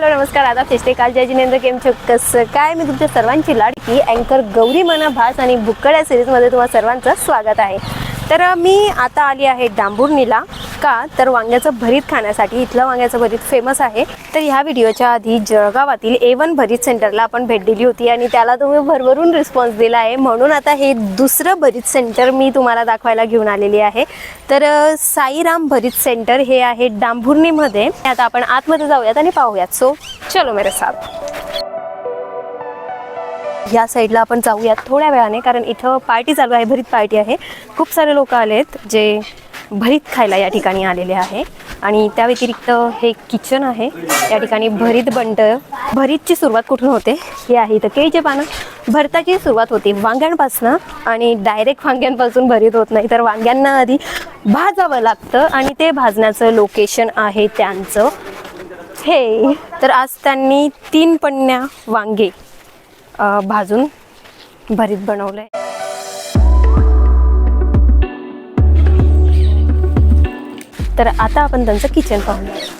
Hello नमस्कार. आता फिस्टे काल जय जिनेंद्र केम कसं काय? मी तुमच्या सर्वांची लाडकी अँकर गौरी मना भास आणि भुक्कड या सिरीजमध्ये तुम्हा सर्वांचं स्वागत आहे. तर मी आता आली आहे डांबुर्णीला. का? तर वांग्याचं भरीत खाण्यासाठी इथलं वांग्याचं भरीत फेमस आहे. तर ह्या व्हिडिओच्या आधी जळगावातील ए वन भरीत सेंटरला आपण भेट दिली होती आणि त्याला तुम्ही भरभरून रिस्पॉन्स दिला आहे. म्हणून आता हे दुसरं भरीत सेंटर मी तुम्हाला दाखवायला घेऊन आलेली आहे. तर साईराम भरीत सेंटर हे आहे डांभुर्णीमध्ये आता आपण आतमध्ये जाऊयात आणि पाहूयात. सो चलो मेरे साथ. या साईडला आपण जाऊयात थोड्या वेळाने कारण इथं पार्टी चालू आहे भरीत पार्टी आहे. खूप सारे लोक आलेत जे भरीत खायला या ठिकाणी आलेले आहे. आणि त्या व्यतिरिक्त हे किचन आहे. या ठिकाणी भरीत बंट भरीतची सुरुवात कुठून होते? हे आहे इथं केळीचे पानं भरताची सुरुवात होते वांग्यांपासनं आणि डायरेक्ट वांग्यांपासून भरीत होत नाही. तर वांग्यांना आधी भाजावं लागतं आणि ते भाजण्याचं लोकेशन आहे त्यांचं. हे तर आज त्यांनी तीन पन्न्या वांगे भाजून भरीत बनवलंय. तर आता आपण त्यांचं किचन पाहूया.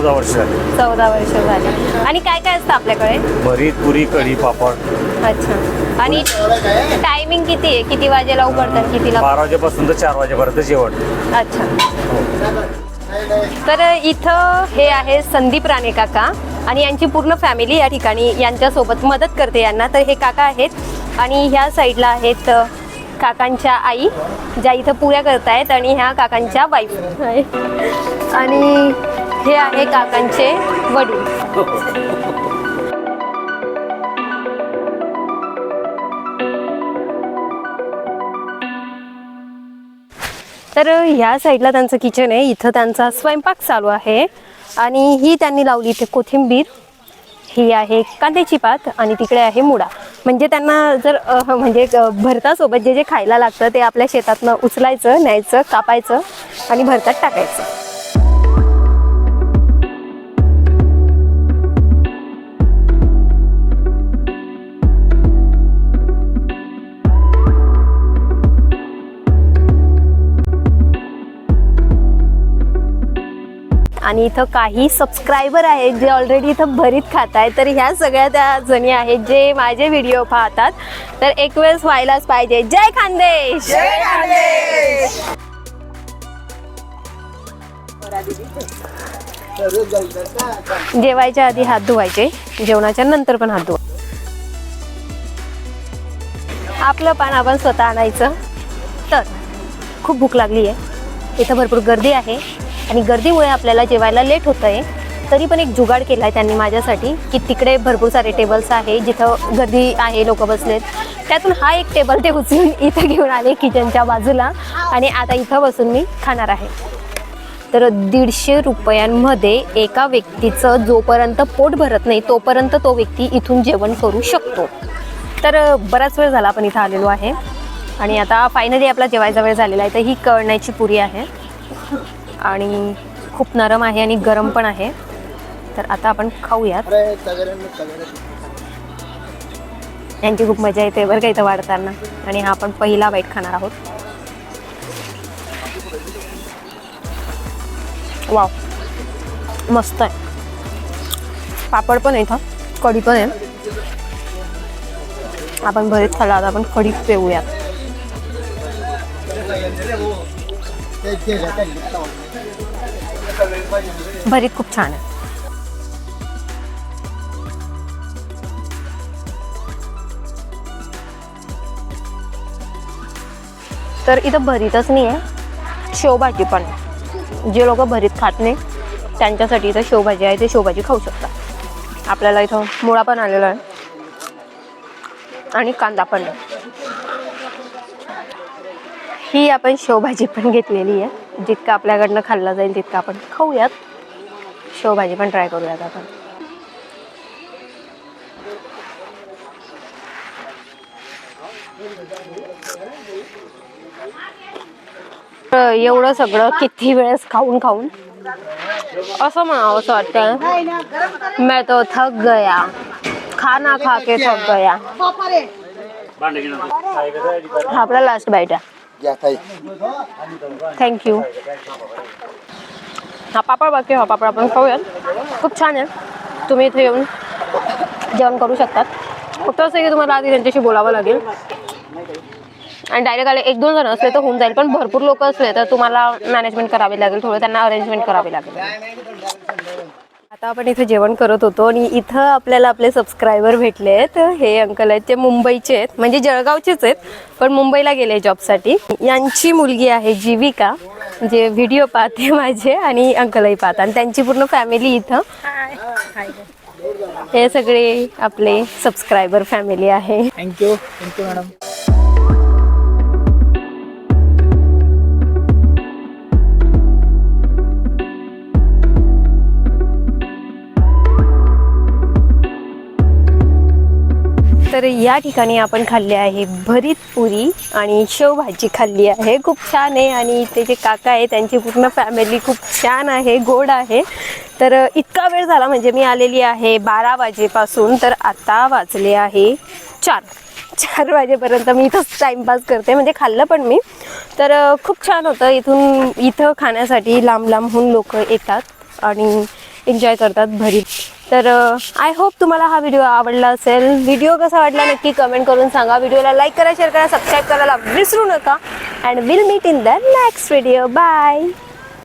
चौदा वर्ष झाली. चौदा वर्ष झाले. आणि काय काय असतं आपल्याकडे? भरीत पुरी कढी पापड. अच्छा. आणि टायमिंग किती आहे? किती वाजेला उघडतात कितीला बारा वाजेपासून तर चार वाजेपर्यंत जेवण. अच्छा. तर इथं हे आहे संदीप राणे काका आणि यांची पूर्ण फॅमिली या ठिकाणी यांच्यासोबत मदत करते यांना. तर हे काका आहेत आणि ह्या साईडला आहेत अ, काकांच्या आई ज्या इथं पुऱ्या करतायत आणि ह्या काकांच्या वाईफ आणि हे आहे काकांचे वडील. तर ह्या साईडला त्यांचं किचन आहे. इथं त्यांचा स्वयंपाक चालू आहे. आणि ही त्यांनी लावली इथे कोथिंबीर. ही आहे कांद्याची पात आणि तिकडे आहे मुडा. म्हणजे त्यांना जर म्हणजे भरतासोबत जे जे खायला लागतं ते आपल्या शेतातनं उचलायचं न्यायचं कापायचं आणि भरतात टाकायचं. आणि इथं काही सबस्क्रायबर आहेत जे ऑलरेडी इथं भरीत खात आहेत तर ह्या सगळ्या त्या जणी आहेत जे माझे व्हिडिओ पाहतात. तर एक वेळेस व्हायलाच पाहिजे. जय खानदेश! जेवायच्या आधी हात धुवायचे जेवणाच्या नंतर पण हात धुवा. आपलं पान आपण स्वतः आणायचं. तर खूप भूक लागली आहे इथं भरपूर गर्दी आहे. आणि गर्दीमुळे आपल्याला जेवायला लेट होतं आहे तरी पण एक जुगाड केला आहे त्यांनी माझ्यासाठी की तिकडे भरपूर सारे टेबल्स आहे जिथं गर्दी आहे लोक बसलेत. त्यातून हा एक टेबल ते उचलून इथं घेऊन आले किचनच्या बाजूला. आणि आता इथं बसून मी खाणार आहे. तर दीडशे रुपयांमध्ये एका व्यक्तीचं जोपर्यंत पोट भरत नाही तोपर्यंत तो व्यक्ती इथून जेवण करू शकतो. तर बराच वेळ झाला आपण इथं आलेलो आहे. आणि आता फायनली आपला जेवायचा वेळ झालेला आहे तर ही कळण्याची पुरी आहे. आणि खूप नरम आहे आणि गरम पण आहे तर आता आपण खाऊयात यांची खूप मजा येते बरं का इथं वाढताना आणि हा आपण पहिला बाईट खाणार आहोत वाव मस्त आहे पापड पण आहे इथं कढी पण आहे आपण भरीत खाल्ला आता आपण कढी पेऊयात भरीत खूप छान आहे. तर इथं भरीतच नाही आहे. शेवभाजी पण आहे. जे लोक भरीत खात नाही त्यांच्यासाठी इथं शेवभाजी आहे ते शेवभाजी खाऊ शकतात. आपल्याला इथं मुळा पण आलेला आहे. आणि कांदा पण ही आपण शेवभाजी पण घेतलेली आहे. जितकं आपल्याकडनं खाल्लं जाईल तितकं आपण खाऊयात. शेवभाजी पण ट्राय करूयात आपण. एवढं सगळं किती वेळेस खाऊन खाऊन. असं म्हणावं असं वाटतं मैं तो थक गया. खाना खा के थक गया. आपला लास्ट बाईट आहे. या ताई. थँक्यू हा पापड बाकी हा पापड आपण खाऊयात. खूप छान आहे. तुम्ही इथे येऊन जेवण करू शकतात. फक्त असं आहे की तुम्हाला आधी त्यांच्याशी बोलावं लागेल. आणि डायरेक्ट आले एक दोन जण असले तर होऊन जाईल पण भरपूर लोक असले तर तुम्हाला मॅनेजमेंट करावी लागेल थोडं त्यांना अरेंजमेंट करावी लागेल. आता आपण इथे जेवण करत होतो आणि इथं आपल्याला आपले सबस्क्रायबर भेटले आहेत. हे अंकल आहेत ते मुंबईचे आहेत. म्हणजे जळगावचेच आहेत पण मुंबईला गेले जॉबसाठी. यांची मुलगी आहे जीविका जे व्हिडिओ पाहते माझे आणि अंकलही पाहतात. आणि त्यांची पूर्ण फॅमिली इथं. हे सगळे आपले सबस्क्रायबर फॅमिली आहे. Thank you thank you madam तर या ठिकाणी आपण खाल्ले आहे भरीत पुरी आणि शेवभाजी खाल्ली आहे. खूप छान आहे आणि इथे जे काका आहे त्यांची पूर्ण फॅमिली खूप छान आहे गोड आहे. तर इतका वेळ झाला म्हणजे मी आलेली आहे बारा वाजेपासून तर आता वाजले आहे चार. चार वाजेपर्यंत मी इथंच टाईमपास करते म्हणजे खाल्लं पण मी. तर खूप छान होतं इथून इथं खाण्यासाठी लांब लांबहून लोक येतात आणि एन्जॉय करतात भरी तर आय होप तुम्हाला हा व्हिडिओ आवडला असेल. व्हिडिओ कसा वाटला नक्की कमेंट करून सांगा. व्हिडिओला लाईक करा शेअर करा सबस्क्राईब करायला विसरू नका. And will meet in the next video bye